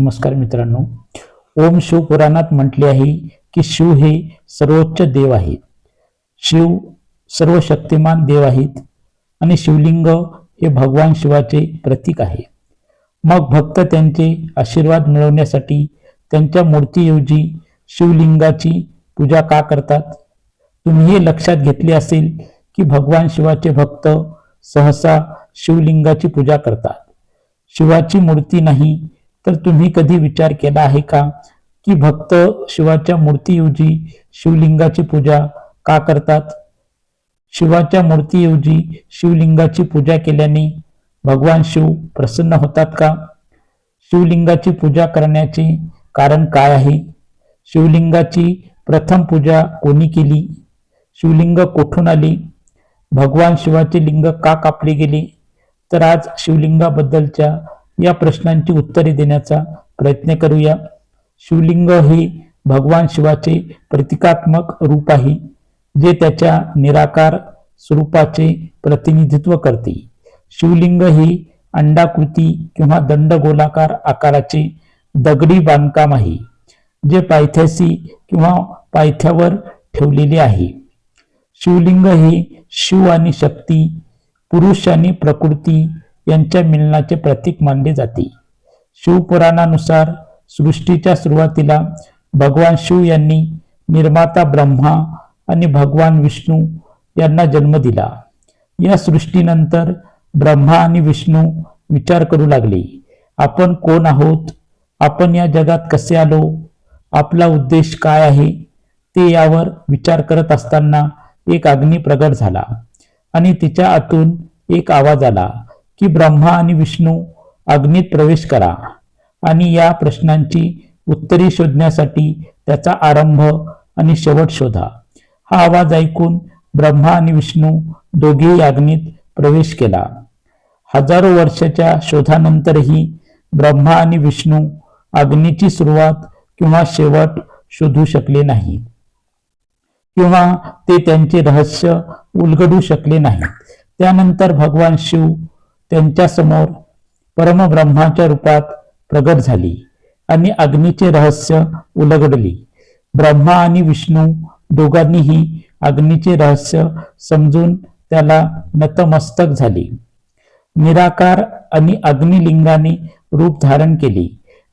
नमस्कार मित्रांनो. ओम शिव पुराणात म्हटले आहे की शिव हे सर्वोच्च देव आहेत. शिव सर्व शक्तिमान देव आहेत आणि शिवलिंग हे भगवान शिवाचे प्रतीक आहे. मग भक्त त्यांचे आशीर्वाद मिळवण्यासाठी त्यांच्या मूर्तीऐवजी शिवलिंगाची पूजा का करतात? तुम्ही हे लक्षात घेतले असेल की भगवान शिवाचे भक्त सहसा शिवलिंगाची पूजा करतात. शिवाची मूर्ती नाही तर तुम्ही कधी विचार केला आहे का? की भक्त शिवाच्या मूर्तीऐवजी शिवलिंगाची पूजा का करतात? शिवाच्या मूर्तीऐवजी शिवलिंगाची पूजा केल्याने भगवान शिव प्रसन्न होतात का? शिवलिंगाची पूजा करण्याचे कारण काय आहे? शिवलिंगाची प्रथम पूजा कोणी केली? शिवलिंग कोठून आले? भगवान शिवाचे लिंग का कापले गेले? तर आज शिवलिंगाबद्दलच्या या प्रश्नांची उत्तरे देण्याचा प्रयत्न करूया. शिवलिंग हे भगवान शिवाचे प्रतिकात्मक रूप आहे जे त्याच्या निराकार स्वरूपाचे प्रतिनिधित्व करते. शिवलिंग हे अंडाकृती किंवा दंडगोलाकार आकाराचे दगडी बांधकाम आहे जे पायथ्याशी किंवा पायथ्यावर ठेवलेले आहे. शिवलिंग हे शिव आणि शक्ती पुरुष आणि प्रकृती यांच्या मिलनाचे प्रतीक मानले जाते. शिवपुराणानुसार सृष्टीच्या सुरुवातीला भगवान शिव यांनी निर्माता ब्रह्मा आणि भगवान विष्णू यांना जन्म दिला. या सृष्टीनंतर ब्रह्मा आणि विष्णू विचार करू लागले. आपण कोण आहोत? आपण या जगात कसे आलो? आपला उद्देश काय आहे? ते यावर विचार करत असताना एक अग्नी प्रगट झाला आणि तिच्या आतून एक आवाज आला. की ब्रह्मा आणि विष्णू अग्नीत प्रवेश करा आणि या प्रश्नांची उत्तरे शोधण्यासाठी त्याचा आरंभ आणि शेवट शोधा. हा आवाज ऐकून ब्रह्मा आणि विष्णू दोघेही अग्नीत प्रवेश केला. हजारो वर्षाच्या शोधानंतरही ब्रह्मा आणि विष्णू अग्नीची सुरुवात किंवा शेवट शोधू शकले नाही किंवा ते त्यांचे रहस्य उलगडू शकले नाही त्यानंतर भगवान शिव त्यांच्यासमोर परमब्रह्माच्या रूपात प्रगट झाली आणि अग्नीचे रहस्य उलगडली. ब्रह्मा आणि विष्णू दोघांनीही अग्नीचे रहस्य समजून त्याला नतमस्तक झाले. निराकार आणि अग्निलिंगाने रूप धारण केले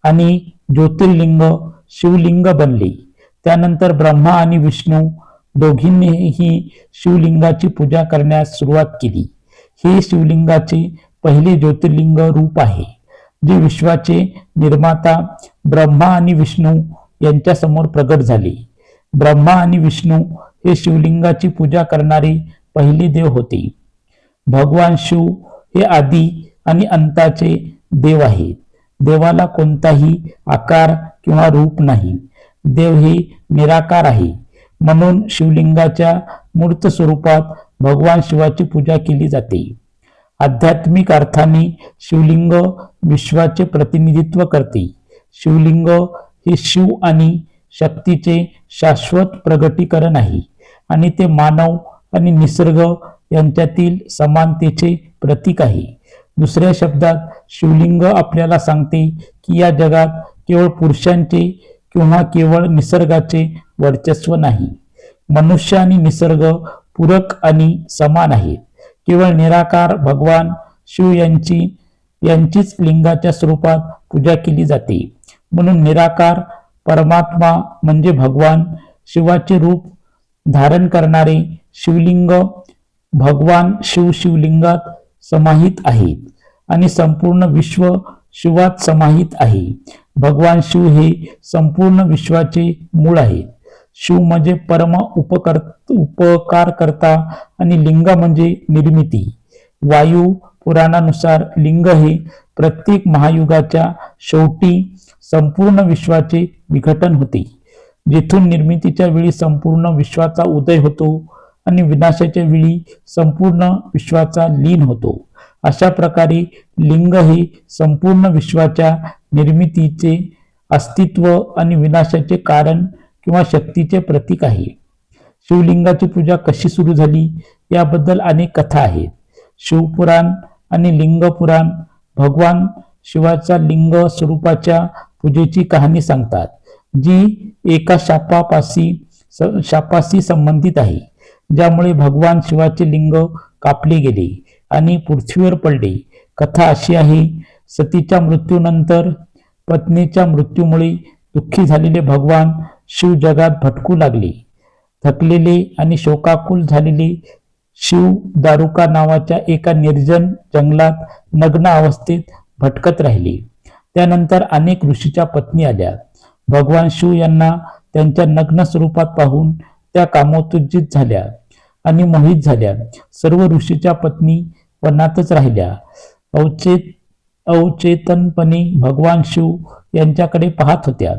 आणि ज्योतिर्लिंग शिवलिंग बनले. त्यानंतर ब्रह्मा आणि विष्णू दोघींनीही शिवलिंगाची पूजा करण्यास सुरुवात केली. हे शिवलिंगाचे पहिले ज्योतिर्लिंग रूप आहे जे विश्वाचे निर्माता ब्रह्मा आणि विष्णू यांच्या समोर प्रगट झाले. ब्रह्मा आणि विष्णू हे शिवलिंगाची पूजा करणारे पहिले देव होते. भगवान शिव हे आदी आणि अंताचे देव आहेत. देवाला कोणताही आकार किंवा रूप नाही. देव हे निराकार आहे. म्हणून शिवलिंगाच्या मूर्त स्वरूपात भगवान शिवाची पूजा केली जाते. आध्यात्मिक अर्थाने शिवलिंग विश्वाचे प्रतिनिधित्व करते. शिवलिंग हे शिव आणि शक्तीचे शाश्वत प्रगटीकरण आहे आणि ते मानव आणि निसर्ग यांच्यातील समानतेचे प्रतीक आहे. दुसऱ्या शब्दात शिवलिंग आपल्याला सांगते की या जगात केवळ पुरुषांचे किंवा केवळ निसर्गाचे वर्चस्व नाही. मनुष्य आणि निसर्ग पूरक आणि समान आहेत. केवळ निराकार भगवान शिव यांची यांचीच लिंगाच्या स्वरूपात पूजा केली जाते. म्हणून निराकार परमात्मा म्हणजे भगवान. शिवाचे रूप धारण करणारे शिवलिंग भगवान शिव शिवलिंगात समाहित आहेत आणि संपूर्ण विश्व शिवात समाहित आहे. भगवान शिव हे संपूर्ण विश्वाचे मूळ आहेत शिव म्हणजे परम उपकर उपकार करता आणि लिंग म्हणजे निर्मिती. वायू पुराणानुसार लिंग हे प्रत्येक महायुगाच्या शेवटी संपूर्ण विश्वाचे विघटन होते. जिथून निर्मितीच्या वेळी संपूर्ण विश्वाचा उदय होतो आणि विनाशाच्या वेळी संपूर्ण विश्वाचा लीन होतो. अशा प्रकारे लिंग हे संपूर्ण विश्वाच्या निर्मितीचे अस्तित्व आणि विनाशाचे कारण किंवा शक्तीचे प्रतीक आहे. शिवलिंगाची पूजा कशी सुरू झाली? याबद्दल अनेक कथा आहेत. शिवपुराण आणि लिंगपुराण भगवान शिवाच्या लिंग स्वरूपाच्या पूजेची कहाणी सांगतात जी एका शापापाशी शापाशी संबंधित आहे ज्यामुळे भगवान शिवाचे लिंग कापले गेले आणि पृथ्वीवर पडले. कथा अशी आहे सतीच्या मृत्यूनंतर पत्नीच्या मृत्यूमुळे दुःखी झालेले भगवान शिव जगात भटकू लागले. थकलेले आणि शोकाकुल झालेले शिव दारुका नावाच्या एका निर्जन जंगलात नग्न अवस्थेत भटकत राहिले. त्यानंतर अनेक ऋषीच्या पत्नी आल्या. भगवान शिव यांना त्यांच्या नग्न स्वरूपात पाहून त्या कामोत्तेजित झाल्या आणि मोहित झाल्या. सर्व ऋषीच्या पत्नी वनातच राहिल्या. अवचेत अवचेतनपणे भगवान शिव यांच्याकडे पाहत होत्या.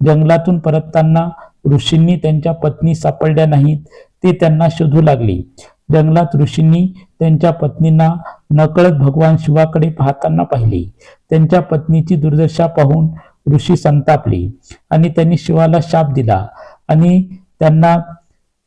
जंगलातून परतताना ऋषींनी त्यांच्या पत्नी सापडल्या नाहीत ते त्यांना शोधू लागले. जंगलात ऋषींनी त्यांच्या पत्नींना नकळत भगवान शिवाकडे पाहताना पाहिले. त्यांच्या पत्नीची दुर्दशा पाहून ऋषी संतापले आणि त्यांनी शिवाला शाप दिला आणि त्यांना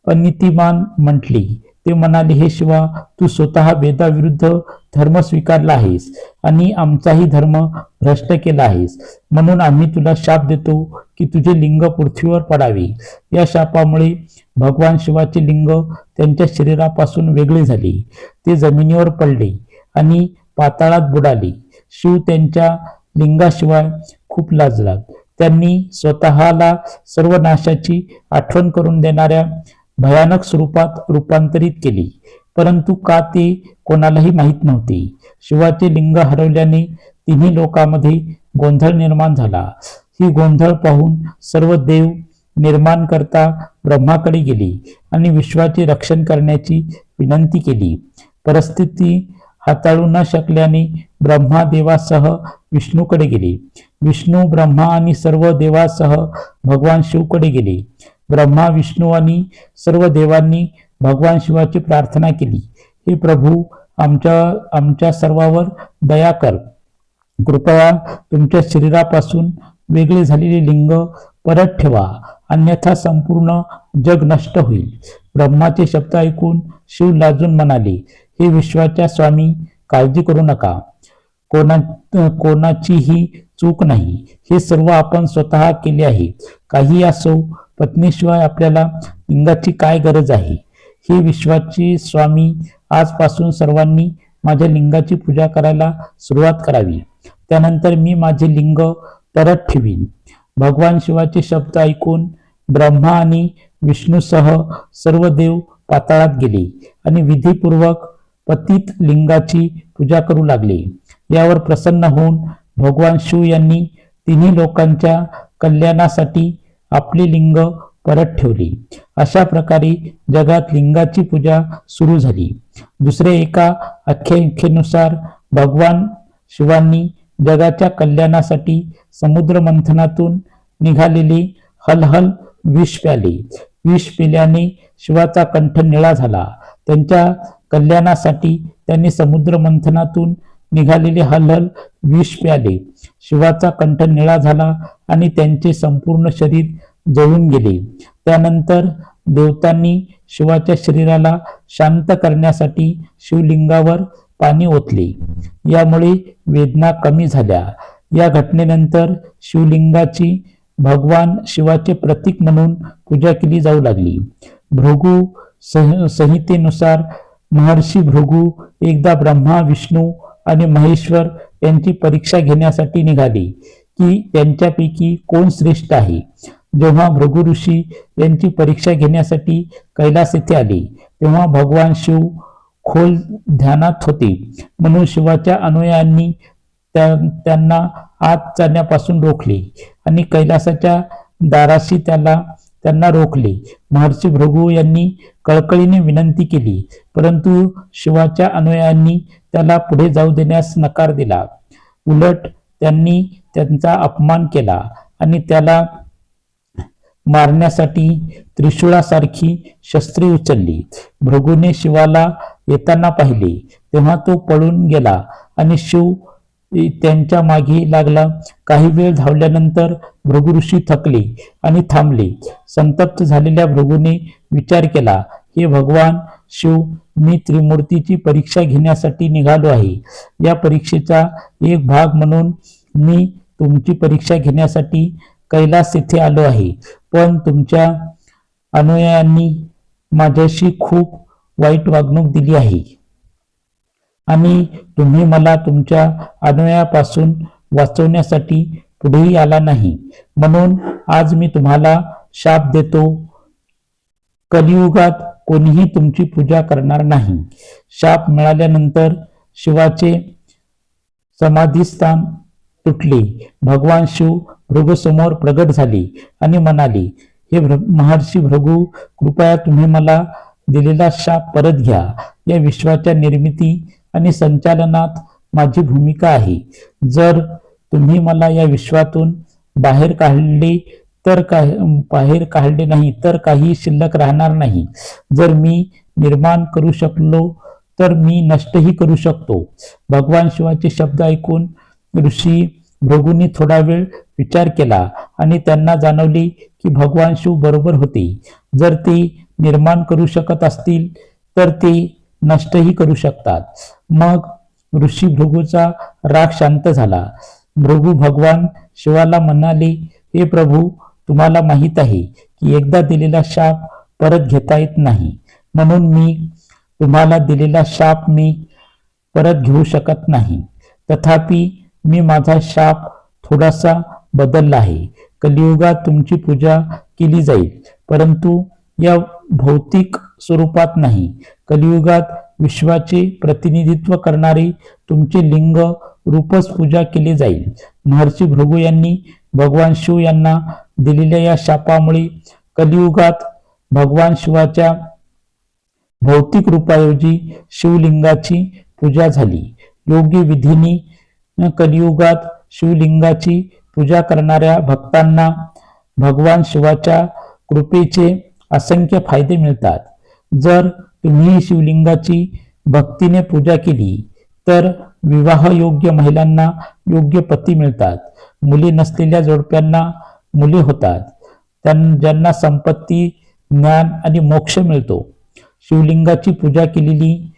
अनितिमान म्हटले. ते म्हणाले हे शिवा तू स्वतः वेदाविरुद्ध धर्म स्वीकारला आहेस आणि आमचाही धर्म भ्रष्ट केला आहेस. म्हणून आम्ही तुला शाप देतो की तुझे लिंग पृथ्वीवर पडावे. या शापामुळे भगवान शिवाचे लिंग त्यांच्या शरीरापासून वेगळे झाले. ते जमिनीवर पडले आणि पाताळात बुडाले. शिव त्यांच्या लिंगाशिवाय खूप लाजला त्यांनी स्वतःला सर्व नाशाची आठवण करून देणाऱ्या भयानक स्वरूपात रूपांतरित केली. परंतु का ते कोणालाही माहीत नव्हते. शिवाचे लिंग हरवल्याने तिन्ही लोकांमध्ये गोंधळ निर्माण झाला. ही गोंधळ पाहून सर्व देव निर्माण करता ब्रह्माकडे गेली आणि विश्वाचे रक्षण करण्याची विनंती केली. परिस्थिती हाताळू न शकल्याने ब्रह्मा देवासह विष्णूकडे गेले. विष्णू ब्रह्मा आणि सर्व देवासह भगवान शिवकडे गेले. ब्रह्मा विष्णू आणि सर्व देवांनी भगवान शिवाची प्रार्थना केली. हे प्रभू आमच्या आमच्या सर्वावर दया कर. कृपया तुमच्या शरीरापासून वेगळे झालेले लिंग परत ठेवा. अन्यथा संपूर्ण जग नष्ट होईल. ब्रह्माचे शब्द ऐकून शिव लाजून म्हणाले हे विश्वाच्या स्वामी काळजी करू नका. कोणा कोणाचीही चूक नाही. हे सर्व आपण स्वतः केले आहे. काही असो पत्नीशिवाय आपल्याला लिंगाची काय गरज आहे हे विश्वाची स्वामी आजपासून सर्वांनी माझ्या लिंगाची पूजा करायला सुरुवात करावी. त्यानंतर मी माझे लिंग परत ठेवीन. भगवान शिवाचे शब्द ऐकून ब्रह्मा आणि विष्णूसह सर्व देव पाताळात गेले आणि विधीपूर्वक पतित लिंगाची पूजा करू लागले. यावर प्रसन्न होऊन भगवान शिव यांनी तिन्ही लोकांच्या कल्याणासाठी आपले लिंग परत ठेवले. अशा प्रकारे जगात लिंगाची पूजा सुरू झाली. दुसरे एका आख्यायिकेनुसार भगवान शिवांनी जगाच्या कल्याणासाठी समुद्र मंथनातून निघालेले हलहल विष प्याले. विष पिल्याने शिवाचा कंठ निळा झाला. त्यांच्या कल्याणासाठी त्यांनी समुद्र मंथनातून निघालेले हलहल विष प्याले. शिवाचा कंठ निळा झाला आणि त्यांचे संपूर्ण शरीर जळून गेले. त्यानंतर देवतांनी शिवाच्या शरीराला शांत करण्यासाठी शिवलिंगावर पाणी ओतले. यामुळे वेदना कमी झाल्या. या घटनेनंतर शिवलिंगाची भगवान शिवाचे प्रतीक म्हणून पूजा केली जाऊ लागली. भृगू सह संहितेनुसार महर्षी भृगू एकदा ब्रह्मा विष्णू आणि महेश्वर यांची परीक्षा घेण्यासाठी निघाले की त्यांच्यापैकी कोण श्रेष्ठ आहे? जेव्हा भृगु ऋषी यांची परीक्षा घेण्यासाठी कैलास येथे आले तेव्हा भगवान शिव खोल ध्यानात होते. म्हणून शिवाच्या अनुयायांनी त्या- त्यांना आत जाण्यापासून रोखले आणि कैलासाच्या दाराशी त्याला त्यांना रोखले. महर्षी भृगू यांनी कळकळीने विनंती केली परंतु शिवाच्या अनुयायांनी त्याला पुढे जाऊ देण्यास नकार दिला. उलट त्यांनी त्यांचा अपमान केला आणि त्याला मारण्यासाठी त्रिशूळासारखी शस्त्रे उचलली भृगूने शिवाला येताना पाहिले. तेव्हा तो पळून गेला आणि शिव त्यांच्या मागे लागला. काही वेळ धावल्यानंतर भृगु ऋषी थकले आणि थांबले. संतप्त झालेल्या भृगूने विचार केला हे भगवान शिव मी त्रिमूर्तीची परीक्षा घेण्यासाठी निघालो आहे. या परीक्षेचा एक भाग म्हणून मी तुमची परीक्षा घेण्यासाठी कैलास येथे आलो आहे. पण तुमच्या अनुयायांनी माझ्याशी खूप वाईट वागणूक दिली आहे. आणि तुम्ही मला तुमच्या अनुयायापासून वाचवण्यासाठी पुढेही आला नाही. म्हणून आज मी तुम्हाला शाप देतो. कलियुगात कोणीही तुमची पूजा करणार नाही. शाप मिळाल्यानंतर शिवाचे समाधीस्थान तुटले. भगवान शिव भृगूसमोर प्रगट झाले आणि म्हणाले हे भ्र महर्षी भृगू कृपया तुम्ही मला दिलेला शाप परत घ्या. या विश्वाच्या निर्मिती आणि संचालनात माझी भूमिका आहे. जर तुम्ही मला या विश्वातून बाहेर काढले तर काही बाहेर काढले नाही तर काही शिल्लक राहणार नाही. जर मी निर्माण करू शकलो तर मी नष्टही करू शकतो. भगवान शिवाचे शब्द ऐकून ऋषी भृगूंनी थोडा वेळ विचार केला आणि त्यांना जाणवले की भगवान शिव बरोबर होते. जर ते निर्माण करू शकत असतील तर ते नष्टही करू शकतात. मग ऋषी भृगूचा राग शांत झाला. भृगू भगवान शिवाला म्हणाले हे प्रभू तुम्हाला माहीत आहे की एकदा दिलेला शाप परत घेता येत नाही. म्हणून मी तुम्हाला दिलेला शाप मी परत घेऊ शकत नाही. तथापि मी माझा शाप थोडासा बदलला आहे कलियुगात तुमची पूजा केली जाईल परंतु या भौतिक स्वरूपात नाही. कलियुगात विश्वाचे प्रतिनिधित्व करणारे तुमचे लिंग रूपच पूजा केली जाईल. महर्षी भृगू यांनी भगवान शिव यांना दिलेल्या या शापामुळे कलियुगात भगवान शिवाच्या भौतिक रूपाऐवजी शिवलिंगाची पूजा झाली. योग्य विधीने कलियुगात शिवलिंगाची पूजा करणाऱ्या भक्तांना भगवान शिवाच्या कृपेचे असंख्य फायदे मिळतात. जर तुम्ही शिवलिंगाची भक्तीने पूजा केली तर विवाह योग्य महिलांना योग्य पती मिळतात. मुली नसलेल्या जोडप्यांना मुली होतात. त्यां ज्यांना संपत्ती ज्ञान आणि मोक्ष मिळतो. शिवलिंगाची पूजा केलेली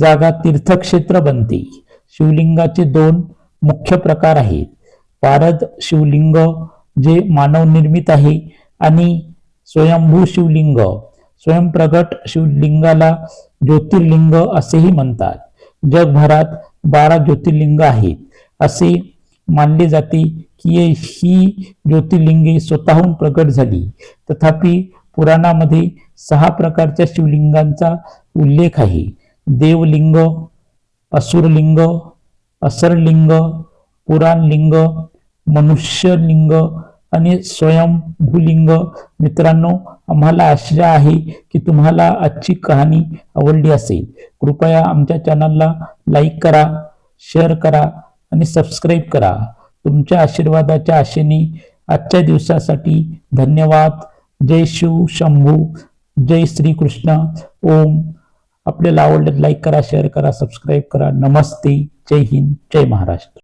जागा तीर्थक्षेत्र बनते. शिवलिंगाचे दोन मुख्य प्रकार आहेत. पारद शिवलिंग जे मानवनिर्मित आहे आणि स्वयंभू शिवलिंग स्वयंप्रगट शिवलिंगाला ज्योतिर्लिंग असेही म्हणतात. जगभरात बारा ज्योतिर्लिंग आहेत. असे मानले जाते की ही ज्योतिर्लिंगे स्वतःहून प्रगट झाली. तथापि पुराणामध्ये सहा प्रकारच्या शिवलिंगांचा उल्लेख आहे. देवलिंग असुरलिंग असरलिंग पुराणलिंग मनुष्यलिंग आणि स्वयंभूलिंग मित्रांनो आम्हाला आशा आहे की तुम्हाला आजची कहाणी आवडली असेल. कृपया आमच्या चॅनलला लाईक करा शेअर करा आणि सबस्क्राईब करा. तुमच्या आशीर्वादाच्या आशेने आजच्या दिवसासाठी धन्यवाद. जय शिव शंभू जय श्रीकृष्ण. ओम. आपल्याला आवडलं लाईक करा शेअर करा सबस्क्राईब करा. नमस्ते. जय हिंद जय महाराष्ट्र.